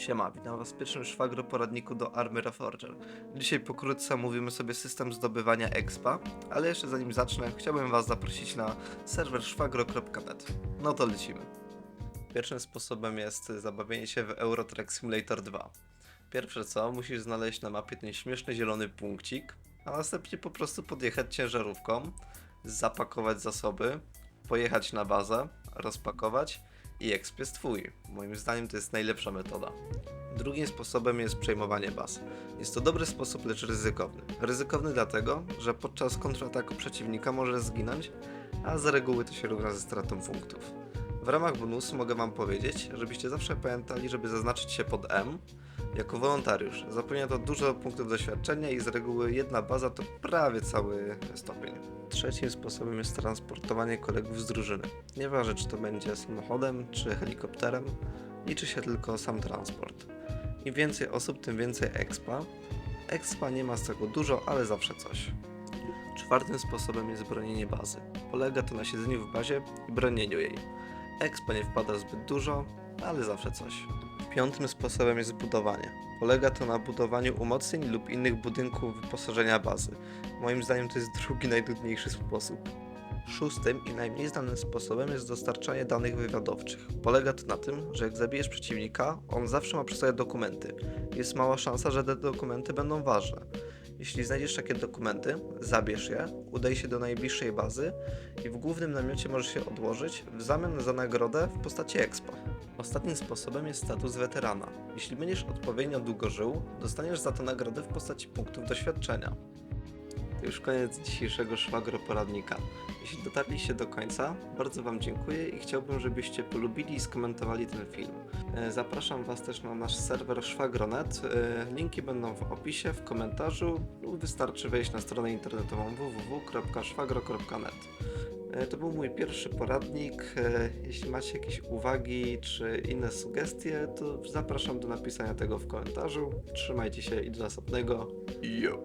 Siema, witam was w pierwszym szwagro poradniku do Army Reforger. Dzisiaj pokrótce mówimy sobie system zdobywania expa, ale jeszcze zanim zacznę, chciałbym was zaprosić na serwer szwagro.net. No to lecimy. Pierwszym sposobem jest zabawienie się w Eurotrack Simulator 2. Pierwsze co, musisz znaleźć na mapie ten śmieszny zielony punkcik, a następnie po prostu podjechać ciężarówką, zapakować zasoby, pojechać na bazę, rozpakować i exp jest twój. Moim zdaniem to jest najlepsza metoda. Drugim sposobem jest przejmowanie baz. Jest to dobry sposób, lecz ryzykowny. Ryzykowny dlatego, że podczas kontrataku przeciwnika możesz zginąć, a z reguły to się równa ze stratą punktów. W ramach bonusu mogę Wam powiedzieć, żebyście zawsze pamiętali, żeby zaznaczyć się pod M jako wolontariusz. Zapewnia to dużo punktów doświadczenia i z reguły jedna baza to prawie cały stopień. Trzecim sposobem jest transportowanie kolegów z drużyny. Nieważne czy to będzie samochodem czy helikopterem, liczy się tylko sam transport. Im więcej osób, tym więcej expa. Expa nie ma z tego dużo, ale zawsze coś. Czwartym sposobem jest bronienie bazy. Polega to na siedzeniu w bazie i bronieniu jej. Expa nie wpada zbyt dużo, ale zawsze coś. Piątym sposobem jest budowanie. Polega to na budowaniu umocnień lub innych budynków wyposażenia bazy. Moim zdaniem to jest drugi najtrudniejszy sposób. Szóstym i najmniej znanym sposobem jest dostarczanie danych wywiadowczych. Polega to na tym, że jak zabijesz przeciwnika, on zawsze ma przy sobie dokumenty. Jest mała szansa, że te dokumenty będą ważne. Jeśli znajdziesz takie dokumenty, zabierz je, udaj się do najbliższej bazy i w głównym namiocie możesz się odłożyć w zamian za nagrodę w postaci expa. Ostatnim sposobem jest status weterana. Jeśli będziesz odpowiednio długo żył, dostaniesz za to nagrodę w postaci punktów doświadczenia. To już koniec dzisiejszego szwagro poradnika. Jeśli dotarliście do końca, bardzo Wam dziękuję i chciałbym, żebyście polubili i skomentowali ten film. E, Zapraszam Was też na nasz serwer szwagronet. E, Linki będą w opisie, w komentarzu lub wystarczy wejść na stronę internetową www.szwagro.net. E, To był mój pierwszy poradnik. Jeśli macie jakieś uwagi czy inne sugestie, to zapraszam do napisania tego w komentarzu. Trzymajcie się i do następnego. Yo!